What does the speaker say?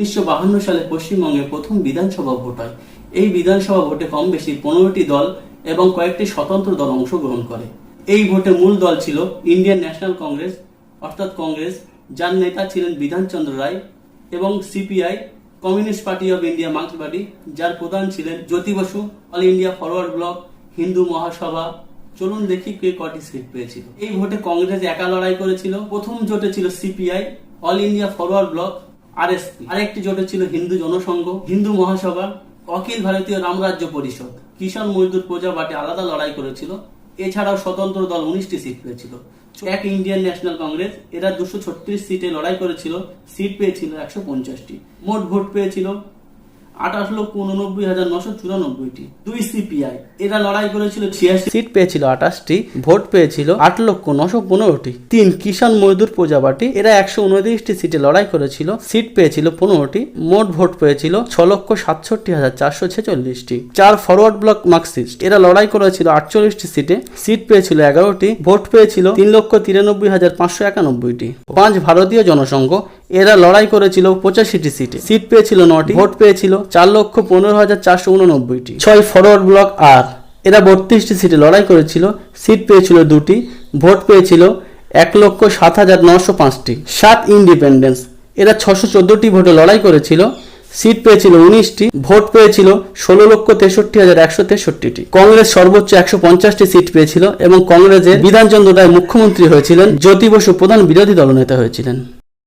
উনিশশো বাহান্ন সালে পশ্চিমবঙ্গে প্রথম বিধানসভা ভোট হয়। এই বিধানসভা ভোটে কম বেশি পনেরোটি দল এবং কয়েকটি স্বতন্ত্র দল অংশগ্রহণ করে। এই ভোটে মূল দল ছিল ইন্ডিয়ান ন্যাশনাল কংগ্রেস, অর্থাৎ কংগ্রেস, যার নেতা ছিলেন বিধানচন্দ্র রায় এবং CPI, communist party of India Marx party, যার প্রধান ছিলেন Jyoti Basu, all India forward bloc, Hindu Mahasabha. চলুন দেখি কে কটি সিট পেয়েছিল। এই ভোটে কংগ্রেস একা লড়াই করেছিল। প্রথম জোটে ছিল CPI, all India forward bloc RSP আরেকটি জোটে ছিল হিন্দু জনসংঘ, হিন্দু মহাসভা, অখিল ভারতীয় রামরাজ্য পরিষদ। কিষাণ মজদুর প্রজা পার্টি আলাদা লড়াই করেছিল, এছাড়াও স্বতন্ত্র দল উনিশটি সিট পেয়েছিল। এক ইন্ডিয়ান ন্যাশনাল কংগ্রেস, এরা দুশো ছত্রিশ সিটে লড়াই করেছিল, সিট পেয়েছিল একশো পঞ্চাশটি। মোট ভোট পেয়েছিল আঠাশ লক্ষ উননব্বই হাজার নশো চুরানব্বইটি। দুই সিপিআই। এরা লড়াই করেছিল ছিয়াশি সিট পেয়েছিল আঠাশটি, ভোট পেয়েছিল আট লক্ষ নশো পনেরোটি। তিন কিষাণ মজদুর প্রজাপার্টি, এরা একশো উনত্রিশটি সিটে লড়াই করেছিল, সিট পেয়েছিল পনেরোটি, মোট ভোট পেয়েছিল ছ লক্ষ সাতষট্টি হাজার চারশো ছেচল্লিশটি। চার ফরওয়ার্ড ব্লক মার্কসিস্ট এরা লড়াই করেছিল আটচল্লিশটি সিটে, সিট পেয়েছিল এগারোটি, ভোট পেয়েছিল তিন লক্ষ তিরানব্বই হাজার পাঁচশো একানব্বইটি। পাঁচ ভারতীয় জনসংঘ এরা লড়াই করেছিল পঁচাশিটি সিটে। সিট পেয়েছিল নটি, ভোট পেয়েছিল চার লক্ষ পনেরো হাজার চারশো উননব্বইটি। ছয় ফরওয়ার্ড ব্লক আর। এরা বত্রিশটি সিটে লড়াই করেছিল, সিট পেয়েছিল দুটি, ভোট পেয়েছিল এক লক্ষ সাত হাজার নশো পাঁচটি। সাত ইন্ডিপেন্ডেন্স এরা ছশো চোদ্দটি ভোটে লড়াই করেছিল, সিট পেয়েছিল উনিশটি, ভোট পেয়েছিল ষোলো লক্ষ তেষট্টি হাজার একশো তেষট্টিটি। কংগ্রেস সর্বোচ্চ একশো পঞ্চাশটি সিট পেয়েছিল এবং কংগ্রেসের বিধানচন্দ্র রায় মুখ্যমন্ত্রী হয়েছিলেন, জ্যোতি বসু প্রধান বিরোধী দলনেতা হয়েছিলেন।